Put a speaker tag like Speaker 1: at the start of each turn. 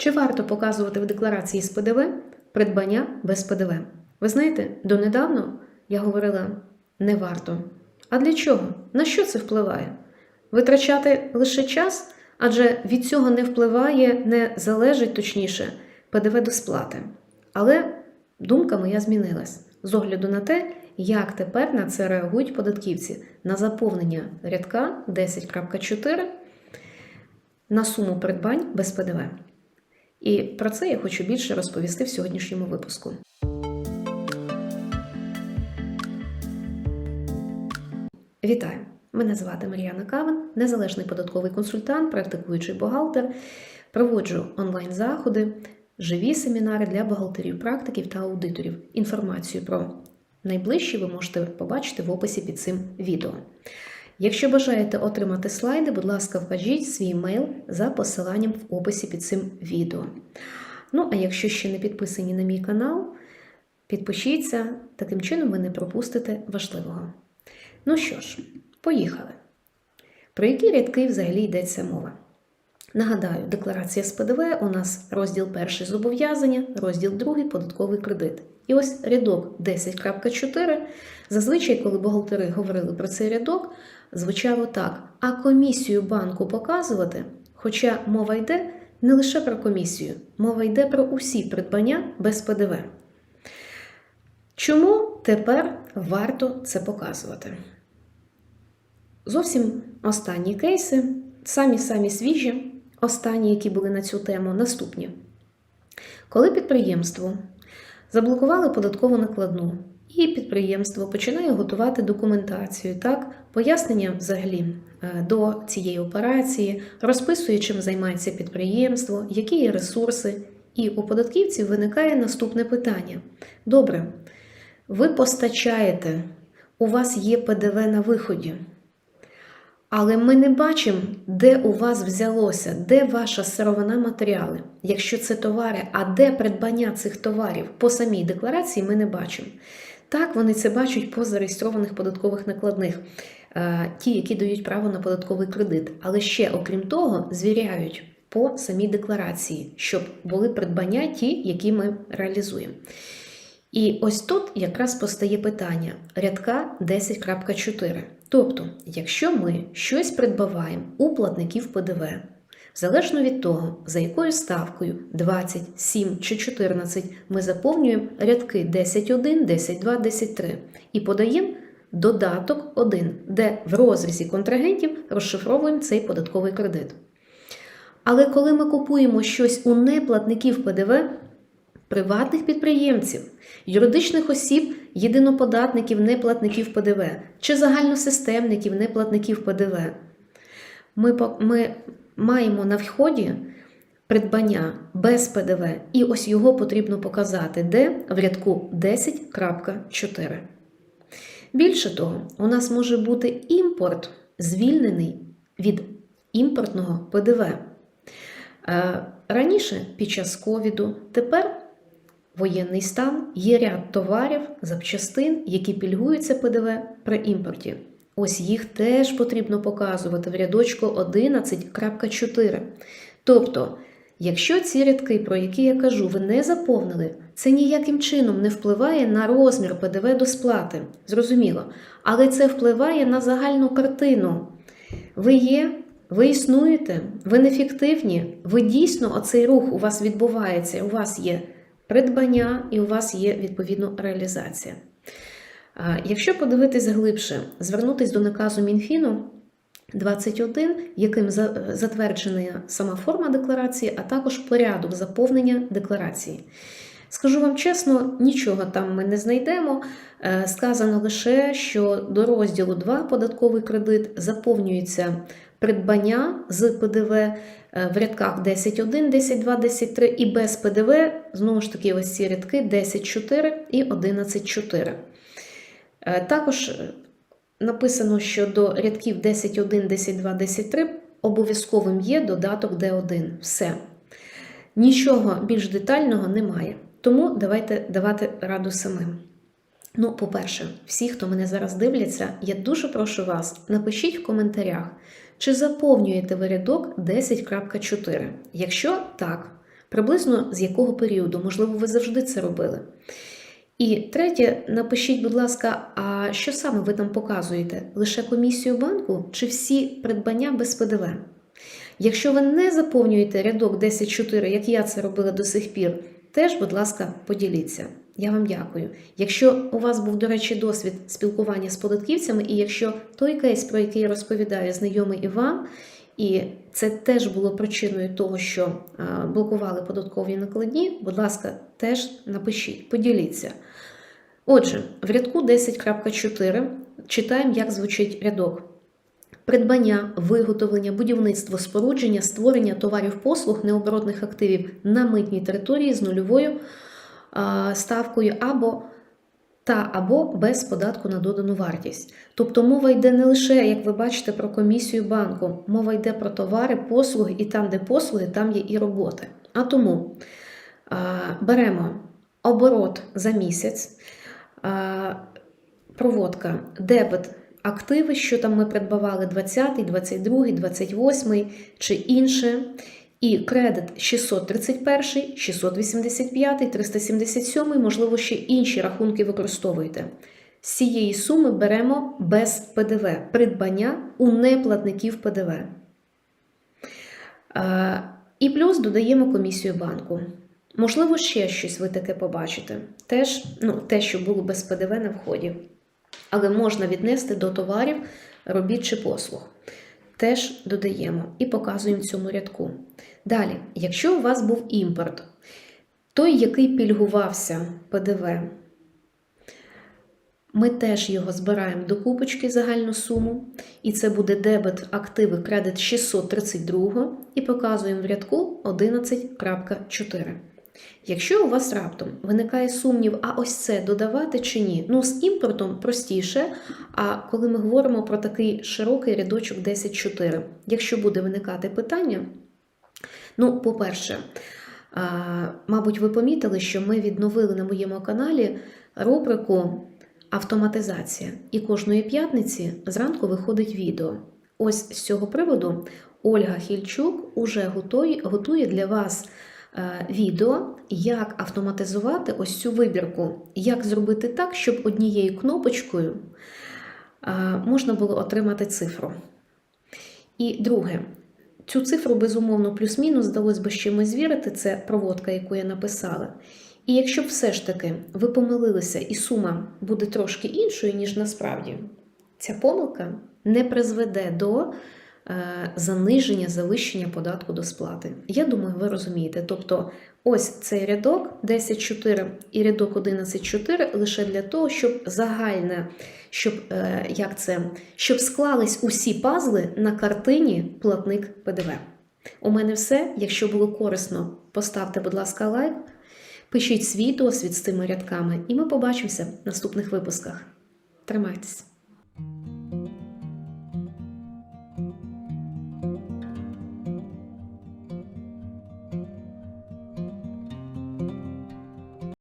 Speaker 1: Чи варто показувати в декларації з ПДВ придбання без ПДВ? Ви знаєте, донедавно я говорила не варто. А для чого? На що це впливає? Витрачати лише час, адже від цього не впливає, не залежить точніше ПДВ до сплати. Але думка моя змінилась з огляду на те, як тепер на це реагують податківці на заповнення рядка 10.4 на суму придбань без ПДВ. І про це я хочу більше розповісти в сьогоднішньому випуску. Вітаю! Мене звати Мар'яна Каван, незалежний податковий консультант, практикуючий бухгалтер. Проводжу онлайн-заходи, живі семінари для бухгалтерів, практиків та аудиторів. Інформацію про найближчі ви можете побачити в описі під цим відео. Якщо бажаєте отримати слайди, будь ласка, вкажіть свій мейл за посиланням в описі під цим відео. Ну, а якщо ще не підписані на мій канал, підпишіться, таким чином ви не пропустите важливого. Ну що ж, поїхали. Про які рядки взагалі йдеться мова? Нагадаю, декларація з ПДВ у нас розділ перший зобов'язання, розділ другий податковий кредит. І ось рядок 10.4. Зазвичай, коли бухгалтери говорили про цей рядок, звучало так: а комісію банку показувати, хоча мова йде не лише про комісію, мова йде про усі придбання без ПДВ. Чому тепер варто це показувати? Зовсім останні кейси, самі-самі свіжі, останні, які були на цю тему, наступні. Коли підприємство заблокували податкову накладну, і підприємство починає готувати документацію, так, пояснення взагалі е, до цієї операції, розписує, чим займається підприємство, які є ресурси. І у податківців виникає наступне питання: добре, ви постачаєте, у вас є ПДВ на виході. Але ми не бачимо, де у вас взялося, де ваша сировина матеріали, якщо це товари, а де придбання цих товарів по самій декларації ми не бачимо. Так, вони це бачать по зареєстрованих податкових накладних, е, ті, які дають право на податковий кредит. Але ще, окрім того, звіряють по самій декларації, щоб були придбання ті, які ми реалізуємо. І ось тут якраз постає питання рядка 10.4. Тобто, якщо ми щось придбаваємо у платників ПДВ, залежно від того, за якою ставкою 20, 7 чи 14 ми заповнюємо рядки 10.1, 10.2, 10.3 і подаємо додаток 1, де в розрізі контрагентів розшифровуємо цей податковий кредит. Але коли ми купуємо щось у неплатників ПДВ, приватних підприємців, юридичних осіб, єдиноподатників, неплатників ПДВ чи загальносистемників, неплатників ПДВ. Ми, ми маємо на вході придбання без ПДВ, і ось його потрібно показати, де в рядку 10.4. Більше того, у нас може бути імпорт, звільнений від імпортного ПДВ. Е, Раніше під час ковіду, тепер воєнний стан є ряд товарів, запчастин, які пільгуються ПДВ при імпорті. Ось їх теж потрібно показувати в рядочку 11.4. Тобто, якщо ці рядки, про які я кажу, ви не заповнили, це ніяким чином не впливає на розмір ПДВ до сплати. Зрозуміло. Але це впливає на загальну картину. Ви є, ви існуєте, ви нефіктивні, ви дійсно оцей рух у вас відбувається, у вас є придбання і у вас є відповідно реалізація. Якщо подивитись глибше, звернутись до наказу Мінфіну 21, яким затверджена сама форма декларації, а також порядок заповнення декларації. Скажу вам чесно, нічого там ми не знайдемо. Е, сказано лише, що до розділу 2 податковий кредит заповнюється придбання з ПДВ е, в рядках 10.1, 10.2, 10.3 і без ПДВ, знову ж таки, ось ці рядки 10.4 і 11.4. Е, також написано, що до рядків 10.1, 10.2, 10.3 обов'язковим є додаток D1. Все. Нічого більш детального немає. Тому давайте давати раду самим. Ну, по-перше, всі, хто мене зараз дивляться, я дуже прошу вас, напишіть в коментарях, чи заповнюєте ви рядок 10.4. Якщо так, Приблизно з якого періоду, можливо, ви завжди це робили. І третє, напишіть, будь ласка, а що саме ви там показуєте? Лише комісію банку чи всі придбання без ПДВ? Якщо ви не заповнюєте рядок 10.4, як я це робила до сих пір, теж, будь ласка, поділіться. Я вам дякую. Якщо у вас був, до речі, досвід спілкування з податківцями, і якщо той кейс, про який я розповідаю, знайомий і вам, і це теж було причиною того, що блокували податкові накладні, будь ласка, теж напишіть, поділіться. Отже, в рядку 10.4 читаємо, як звучить рядок. Придбання, виготовлення, будівництво, спорудження, створення товарів послуг необоротних активів на митній території з нульовою ставкою або та або без податку на додану вартість. Тобто мова йде не лише, як ви бачите, про комісію банку, мова йде про товари, послуги, і там, де послуги, там є і роботи. А тому беремо оборот за місяць, проводка, дебет активи, що там ми придбавали 20, 22, 28 чи інше. І кредит 631, 685, 377, можливо, ще інші рахунки використовуєте. З цієї суми беремо без ПДВ придбання у неплатників ПДВ. Е, І плюс додаємо комісію банку. Можливо, ще щось ви таке побачите. Теж ну, те, що було без ПДВ на вході. Але можна віднести до товарів, робіт чи послуг. Теж додаємо і показуємо в цьому рядку. Далі, якщо у вас був імпорт, той, який пільгувався ПДВ, ми теж його збираємо до купочки загальну суму, і це буде дебет активи кредит 632 і показуємо в рядку 11.4. Якщо у вас раптом виникає сумнів, а ось це додавати чи ні, ну з імпортом простіше. А коли ми говоримо про такий широкий рядочок 10.4, якщо буде виникати питання, ну, по-перше, мабуть, ви помітили, що ми відновили на моєму каналі рубрику Автоматизація. І кожної п'ятниці зранку виходить відео. Ось з цього приводу Ольга Хільчук уже готує, для вас відео, як автоматизувати ось цю вибірку, як зробити так, щоб однією кнопочкою е, можна було отримати цифру. І друге, цю цифру, безумовно, плюс-мінус здалося би з чимось звірити, це проводка, яку я написала. І якщо все ж таки ви помилилися і сума буде трошки іншою, ніж насправді, ця помилка не призведе до е, заниження, завищення податку до сплати. Я думаю, ви розумієте. Тобто, ось цей рядок 10.4 і рядок 11.4 лише для того, щоб загальне, щоб, е, як це, щоб склались усі пазли на картині платник ПДВ. У мене все. Якщо було корисно, поставте, будь ласка, лайк. Пишіть свій досвід з цими рядками, і ми побачимося в наступних випусках. Тримайтесь!